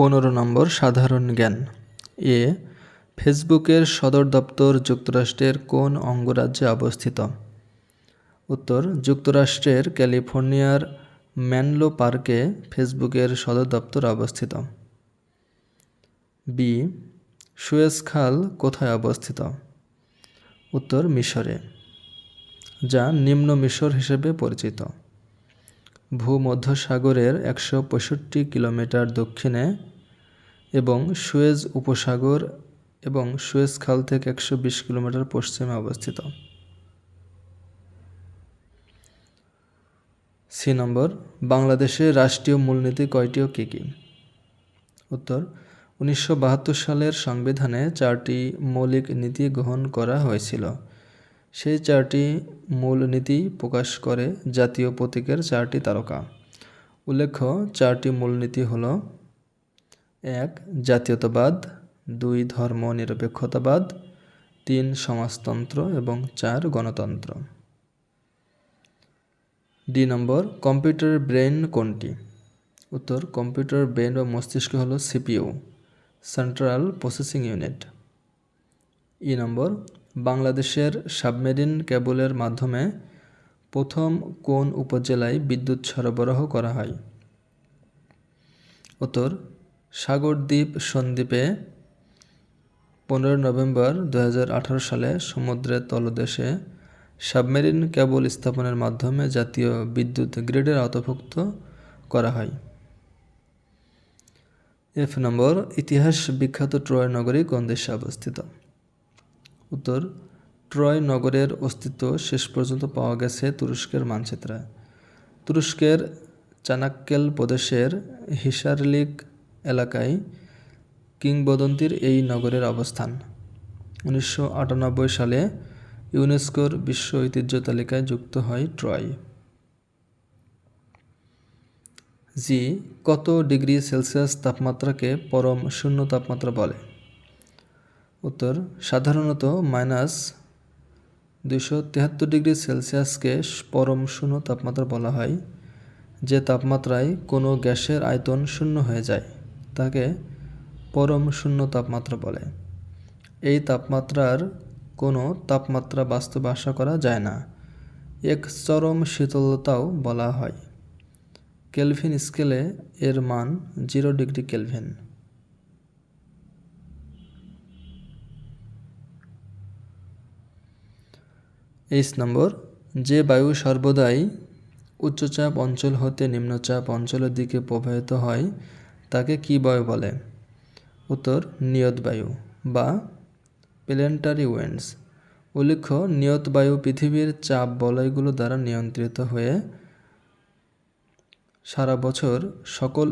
পনেরো নম্বর সাধারণ জ্ঞান। এ, ফেসবুকের সদর দপ্তর যুক্তরাষ্ট্রের কোন অঙ্গরাজ্যে অবস্থিত? উত্তর, যুক্তরাষ্ট্রের ক্যালিফোর্নিয়ার ম্যানলো পার্কে ফেসবুকের সদর দপ্তর অবস্থিত। বি, সুয়েজ খাল কোথায় অবস্থিত? উত্তর, মিশরে, যা নিম্ন মিশর হিসেবে পরিচিত। ভূমধ্যসাগরের একশো পঁয়ষট্টি কিলোমিটার দক্ষিণে এবং সুয়েজ উপসাগর এবং সুয়েজ খাল থেকে একশো বিশ কিলোমিটার পশ্চিমে অবস্থিত। সি নম্বর বাংলাদেশের রাষ্ট্রীয় মূলনীতি কয়টি ও কী কী? উত্তর, উনিশশো বাহাত্তর সালের সংবিধানে চারটি মৌলিক নীতি গ্রহণ করা হয়েছিল। সেই চারটি মূল নীতি প্রকাশ করে জাতীয় প্রতীকের চারটি তারকা। উল্লেখ্য, চারটি মূলনীতি হল, এক, জাতীয়তাবাদ, দুই, ধর্ম নিরপেক্ষতাবাদ, তিন, সমাজতন্ত্র এবং চার, গণতন্ত্র। ডি নম্বর, কম্পিউটার ব্রেন কোনটি? উত্তর, কম্পিউটার ব্রেন বা মস্তিষ্ক হলো CPU, central processing unit. E number বাংলাদেশের সাবমেরিন কেবলের মাধ্যমে প্রথম কোন উপজেলায় বিদ্যুৎ সরবরাহ করা হয়? উত্তর, সাগরদ্বীপ সন্দ্বীপে পনেরো নভেম্বর দু হাজার আঠারো সালে সমুদ্রের তলদেশে সাবমেরিন কেবল স্থাপনের মাধ্যমে জাতীয় বিদ্যুৎ গ্রিডের আওতাভুক্ত করা হয়। এফ নম্বর, ইতিহাস বিখ্যাত ট্রয় নগরী কোন দেশে অবস্থিত? উত্তর, ট্রয় নগরের অস্তিত্ব শেষ পর্যন্ত পাওয়া গেছে তুরস্কের মানচিত্রে। তুরস্কের চানাক্কেল প্রদেশের হিসারলিক এলাকায় কিংবদন্তির এই নগরের অবস্থান। উনিশশো আটানব্বই সালে ইউনেস্কোর বিশ্ব ঐতিহ্য তালিকায় যুক্ত হয় ট্রয়। জি, কত ডিগ্রি সেলসিয়াস তাপমাত্রাকে পরম শূন্য তাপমাত্রা বলে? উত্তর, সাধারণত মাইনাস দুশো তেহাত্তর ডিগ্রি সেলসিয়াসকে পরম শূন্য তাপমাত্রা বলা হয়, যে তাপমাত্রায় কোনো গ্যাসের আয়তন শূন্য হয়ে যায়, তাকে পরম শূন্য তাপমাত্রা বলে। এই তাপমাত্রার কোনো তাপমাত্রা বাস্তবে আশা করা যায় না। এক চরম শীতলতাও বলা হয়। কেলভিন স্কেলে এর মান zero degree kelvin. H number, যে বায়ু সর্বদাই উচ্চচাপ অঞ্চল হতে নিম্নচাপ অঞ্চলের দিকে প্রবাহিত হয়, তাকে কি বায়ু বলে? উত্তর, নিয়ত বায়ু বা প্লেন্টারি উইন্ডস উল্লেখ্য, নিয়ত বায়ু পৃথিবীর চাপ বলয়গুলো দ্বারা নিয়ন্ত্রিত হয়ে সারা বছর সকল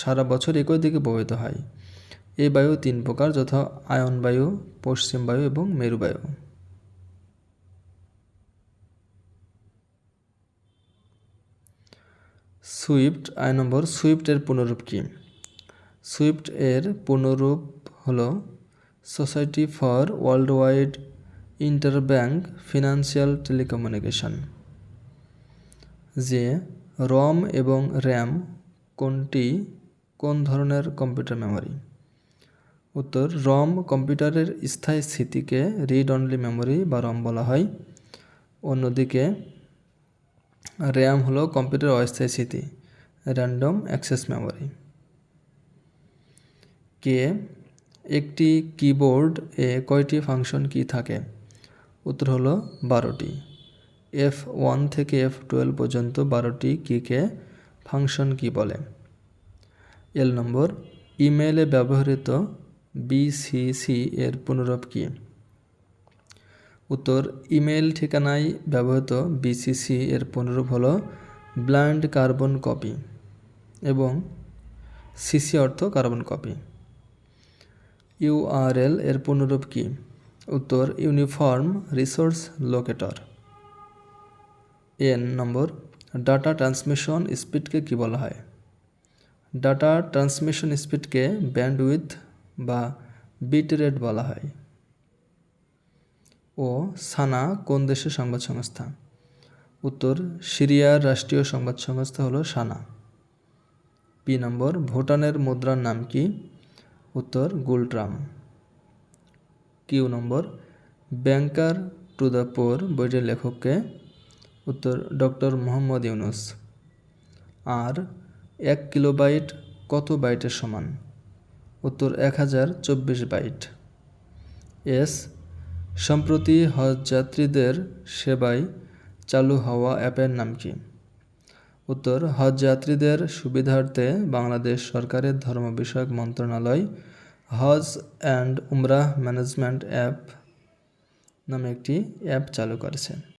সারা বছর একই দিকে প্রবাহিত হয়। এই বায়ু তিন প্রকার, যথা আয়ন বায়ু, পশ্চিম বায়ু এবং মেরু বায়ু। সুইফট, আয় নম্বর সুইফট এর পুনরূপ কি? সুইফট এর পুনরূপ হল society for world wide interbank financial telecommunication যে রম এবং র্যাম কোনটি, কোন ধরনের কম্পিউটার মেমোরি? উত্তর, রম কম্পিউটারের স্থায়ী স্থিতিকে রিড অনলি মেমোরি বা রম বলা হয়। অন্যদিকে র্যাম হলো কম্পিউটার অস্থায়ী স্মৃতি র্যান্ডম অ্যাক্সেস মেমোরি কে, একটি কিবোর্ড এ কয়টি ফাংশন কি থাকে? উত্তর হলো বারোটি। এফ ওয়ান থেকে এফ টুয়েলভ পর্যন্ত বারোটি কিকে ফাংশন কি বলে। এল নম্বর ইমেলে ব্যবহৃত বিসিসি এর পুনরূপ কি? উত্তর ইমেল ঠিকানায় ব্যবহৃত বিসিসি এর পুনরূপ হল ব্লাইন্ড কার্বন কপি এবং সিসি অর্থ কার্বন কপি। ইউআরএল এর পুনরূপ কি? উত্তর, uniform resource locator. N number, data transmission স্পিডকে কি বলা হয়? ডাটা ট্রান্সমিশন স্পিডকে ব্যান্ডউইথ বা বিট রেট বলা হয়। ও সানা কোন দেশের সংবাদ সংস্থা? উত্তর, সিরিয়ার রাষ্ট্রীয় সংবাদ সংস্থা হলো সানা। পি নম্বর, ভুটানের মুদ্রার নাম কি? উত্তর, Ngultrum. Q number, banker to the poor বইটির লেখককে? উত্তর, ডক্টর মোহাম্মদ ইউনুস। আর, এক কিলোবাইট কত বাইটের সমান? উত্তর এক হাজার চব্বিশ বাইট। এস, সম্প্রতি হজ যাত্রীদের সেবায় চালু হওয়া অ্যাপের নাম কি? উত্তর হজ যাত্রীদের সুবিধার্থে বাংলাদেশ সরকারের ধর্ম বিষয়ক মন্ত্রণালয় Hajj and Umrah management app নামে একটি অ্যাপ চালু করেছে।